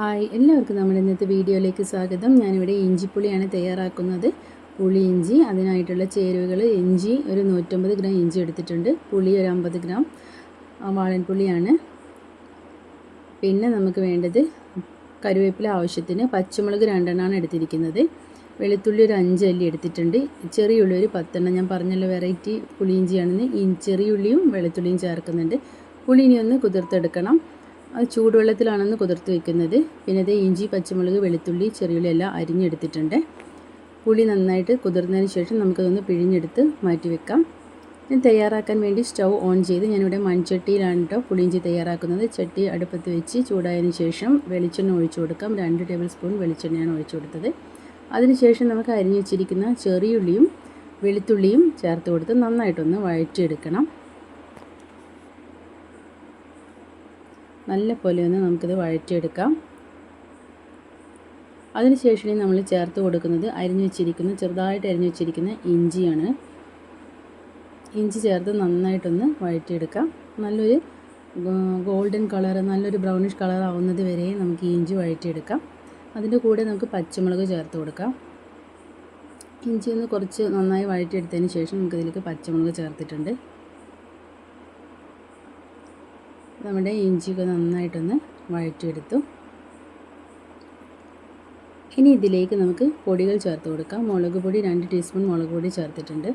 Hi എല്ലാവർക്കും നമ്മുടെ ഇന്നത്തെ വീഡിയോയിലേക്ക് സ്വാഗതം. ഞാനിവിടെ ഇഞ്ചിപ്പുളിയാണ് തയ്യാറാക്കുന്നത്. പുളി ഇഞ്ചി അതിനായിട്ടുള്ള ചേരുവകൾ ഇഞ്ചി ഒരു നൂറ്റമ്പത് ഗ്രാം ഇഞ്ചി എടുത്തിട്ടുണ്ട്. പുളി ഒരു അമ്പത് ഗ്രാം. വാളൻപുളിയാണ് പിന്നെ നമുക്ക് വേണ്ടത് കരുവേപ്പില ആവശ്യത്തിന് പച്ചമുളക് രണ്ടെണ്ണമാണ് എടുത്തിരിക്കുന്നത്. വെളുത്തുള്ളി ഒരു അഞ്ച് അല്ലി എടുത്തിട്ടുണ്ട്. ചെറിയുള്ളി ഒരു പത്തെണ്ണം. ഞാൻ പറഞ്ഞല്ലോ വെറൈറ്റി പുളിയിഞ്ചിയാണെന്ന് ഈ ചെറിയ ഉള്ളിയും വെളുത്തുള്ളിയും ചേർക്കുന്നുണ്ട്. പുളി ഇനി ഒന്ന് കുതിർത്തെടുക്കണം. അത് ചൂടുവെള്ളത്തിലാണെന്ന് കുതിർത്ത് വെക്കുന്നത്. പിന്നെ ഇത് ഇഞ്ചി പച്ചമുളക് വെളുത്തുള്ളി ചെറിയുള്ളി എല്ലാം അരിഞ്ഞെടുത്തിട്ടുണ്ട്. പുളി നന്നായിട്ട് കുതിർന്നതിന് ശേഷം നമുക്കതൊന്ന് പിഴിഞ്ഞെടുത്ത് മാറ്റി വെക്കാം ഞാൻ തയ്യാറാക്കാൻ വേണ്ടി സ്റ്റൗ ഓൺ ചെയ്ത് ഞാനിവിടെ മൺചട്ടിയിലാണ് കേട്ടോ പുളിയിഞ്ചി തയ്യാറാക്കുന്നത്. ചട്ടി അടുപ്പത്ത് വെച്ച് ചൂടായതിന് ശേഷം വെളിച്ചെണ്ണ ഒഴിച്ചു കൊടുക്കാം. രണ്ട് ടേബിൾ സ്പൂൺ വെളിച്ചെണ്ണയാണ് ഒഴിച്ചു കൊടുത്തത്. അതിനുശേഷം നമുക്ക് അരിഞ്ഞു വെച്ചിരിക്കുന്ന ചെറിയുള്ളിയും വെളുത്തുള്ളിയും ചേർത്ത് കൊടുത്ത് നന്നായിട്ടൊന്ന് വഴറ്റിയെടുക്കണം. നല്ല പോലെ ഒന്ന് നമുക്കിത് വഴറ്റിയെടുക്കാം. അതിനുശേഷം നമ്മൾ ചേർത്ത് കൊടുക്കുന്നത് അരിഞ്ഞു വെച്ചിരിക്കുന്ന ചെറുതായിട്ട് അരിഞ്ഞു വെച്ചിരിക്കുന്ന ഇഞ്ചിയാണ്. ഇഞ്ചി ചേർത്ത് നന്നായിട്ടൊന്ന് വഴറ്റിയെടുക്കാം. നല്ലൊരു ഗോൾഡൻ കളർ നല്ലൊരു ബ്രൗണിഷ് കളർ ആവുന്നത് വരെ നമുക്ക് ഇഞ്ചി വഴറ്റിയെടുക്കാം. അതിന്റെ കൂടെ നമുക്ക് പച്ചമുളക് ചേർത്ത് കൊടുക്കാം. ഇഞ്ചി ഒന്ന് കുറച്ച് നന്നായി വഴറ്റിയെടുത്തതിന് ശേഷം നമുക്കിതിലേക്ക് പച്ചമുളക് ചേർത്തിട്ടുണ്ട്. നമ്മുടെ ഇഞ്ചിയൊക്കെ നന്നായിട്ടൊന്ന് വഴറ്റിയെടുത്തു. ഇനി ഇതിലേക്ക് നമുക്ക് പൊടികൾ ചേർത്ത് കൊടുക്കാം. മുളക് പൊടി രണ്ട് ടീസ്പൂൺ മുളക് പൊടി ചേർത്തിട്ടുണ്ട്.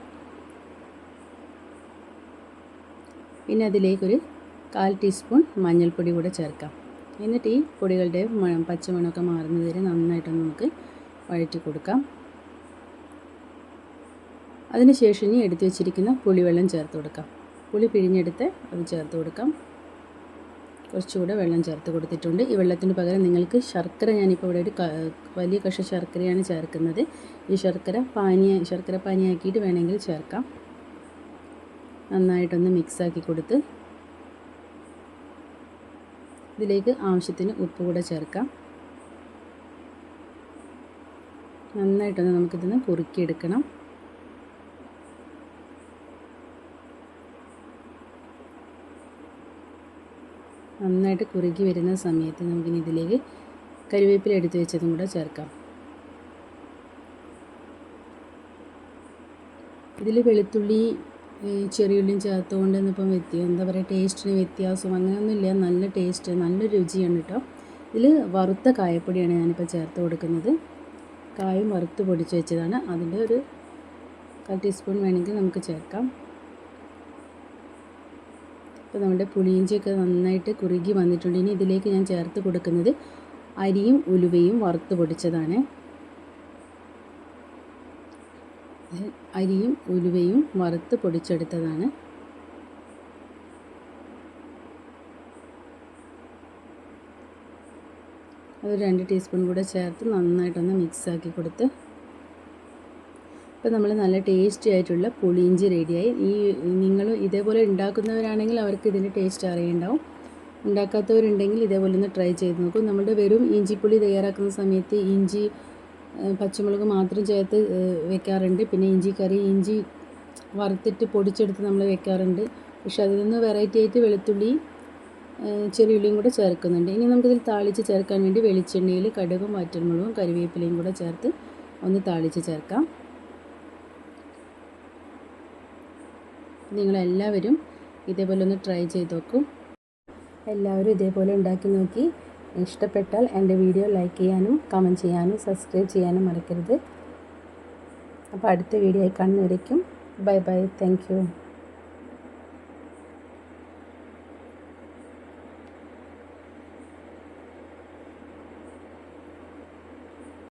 പിന്നെ അതിലേക്കൊരു കാൽ ടീസ്പൂൺ മഞ്ഞൾപ്പൊടി കൂടെ ചേർക്കാം. എന്നിട്ട് ഈ പൊടികളുടെ പച്ചമണമൊക്കെ മാറുന്നത് വരെ നന്നായിട്ടൊന്ന് നമുക്ക് വഴറ്റി കൊടുക്കാം. അതിനുശേഷം ഇനി എടുത്തു വെച്ചിരിക്കുന്ന പുളിവെള്ളം ചേർത്ത് കൊടുക്കാം. പുളി പിഴിഞ്ഞെടുത്ത് അത് ചേർത്ത് കൊടുക്കാം. കുറച്ചുകൂടെ വെള്ളം ചേർത്ത് കൊടുത്തിട്ടുണ്ട്. ഈ വെള്ളത്തിന് പകരം നിങ്ങൾക്ക് ശർക്കര ഞാനിപ്പോൾ ഇവിടെ ഒരു വലിയ കഷ ശർക്കരയാണ് ചേർക്കുന്നത്. ഈ ശർക്കര പാനീയ ശർക്കര പാനിയാക്കിയിട്ട് വേണമെങ്കിൽ ചേർക്കാം. നന്നായിട്ടൊന്ന് മിക്സാക്കി കൊടുത്ത് ഇതിലേക്ക് ആവശ്യത്തിന് ഉപ്പ് കൂടെ ചേർക്കാം. നന്നായിട്ടൊന്ന് നമുക്കിതൊന്ന് കുറുക്കിയെടുക്കണം. നന്നായിട്ട് കുറുകി വരുന്ന സമയത്ത് നമുക്കിനി ഇതിലേക്ക് കരിവേപ്പില എടുത്ത് വെച്ചതും കൂടെ ചേർക്കാം. ഇതിൽ വെളുത്തുള്ളി ചെറിയുള്ളിയും ചേർത്തുകൊണ്ട് ഇന്നിപ്പം വ്യത്യ എന്താ പറയുക ടേസ്റ്റിന് വ്യത്യാസം അങ്ങനെയൊന്നുമില്ല. നല്ല ടേസ്റ്റ് നല്ല രുചിയാണ് കേട്ടോ ഇതിൽ വറുത്ത കായപ്പൊടിയാണ് ഞാനിപ്പോൾ ചേർത്ത് കൊടുക്കുന്നത്. കായും വറുത്ത് പൊടിച്ച് വെച്ചതാണ്. അതിന്റെ ഒരു കാൽ ടീസ്പൂൺ വേണമെങ്കിൽ നമുക്ക് ചേർക്കാം. അപ്പോൾ നമ്മുടെ പുളിയിഞ്ചിയൊക്കെ നന്നായിട്ട് കുറുകി വന്നിട്ടുണ്ട്. ഇനി ഇതിലേക്ക് ഞാൻ ചേർത്ത് കൊടുക്കുന്നത് അരിയും ഉലുവയും വറുത്ത് പൊടിച്ചതാണ്. അരിയും ഉലുവയും വറുത്ത് പൊടിച്ചെടുത്തതാണ്. അത് രണ്ട് ടീസ്പൂൺ കൂടെ ചേർത്ത് നന്നായിട്ടൊന്ന് മിക്സാക്കി കൊടുത്ത് ഇപ്പോൾ നമ്മൾ നല്ല ടേസ്റ്റി ആയിട്ടുള്ള പുളിയിഞ്ചി റെഡിയായി. ഈ നിങ്ങൾ ഇതേപോലെ ഉണ്ടാക്കുന്നവരാണെങ്കിൽ അവർക്ക് ഇതിന്റെ ടേസ്റ്റ് അറിയുണ്ടാവും. ഉണ്ടാക്കാത്തവരുണ്ടെങ്കിൽ ഇതേപോലെ ഒന്ന് ട്രൈ ചെയ്ത് നോക്കും. നമ്മുടെ വെറും ഇഞ്ചിപ്പുളി തയ്യാറാക്കുന്ന സമയത്ത് ഇഞ്ചി പച്ചമുളക് മാത്രം ചേർത്ത് വെക്കാറുണ്ട്. പിന്നെ ഇഞ്ചി കറി ഇഞ്ചി വറുത്തിട്ട് പൊടിച്ചെടുത്ത് നമ്മൾ വെക്കാറുണ്ട്. പക്ഷെ അതിൽ നിന്ന് വെറൈറ്റി ആയിട്ട് വെളുത്തുള്ളി ചെറിയുള്ളിയും കൂടെ ചേർക്കുന്നുണ്ട്. ഇനി നമുക്കിതിൽ താളിച്ച് ചേർക്കാൻ വേണ്ടി വെളിച്ചെണ്ണയിൽ കടുകും വറ്റൽമുളകും കറിവേപ്പിലയും കൂടെ ചേർത്ത് ഒന്ന് താളിച്ച് ചേർക്കാം. നിങ്ങളെല്ലാവരും ഇതേപോലെ ഒന്ന് ട്രൈ ചെയ്ത് നോക്കും. എല്ലാവരും ഇതേപോലെ ഉണ്ടാക്കി നോക്കി. ഇഷ്ടപ്പെട്ടാൽ എന്റെ വീഡിയോ ലൈക്ക് ചെയ്യാനും കമന്റ് ചെയ്യാനും സബ്സ്ക്രൈബ് ചെയ്യാനും മറക്കരുത്. അപ്പോൾ അടുത്ത വീഡിയോ ആയി കാണുന്നവരേക്കും ബൈ ബൈ താങ്ക്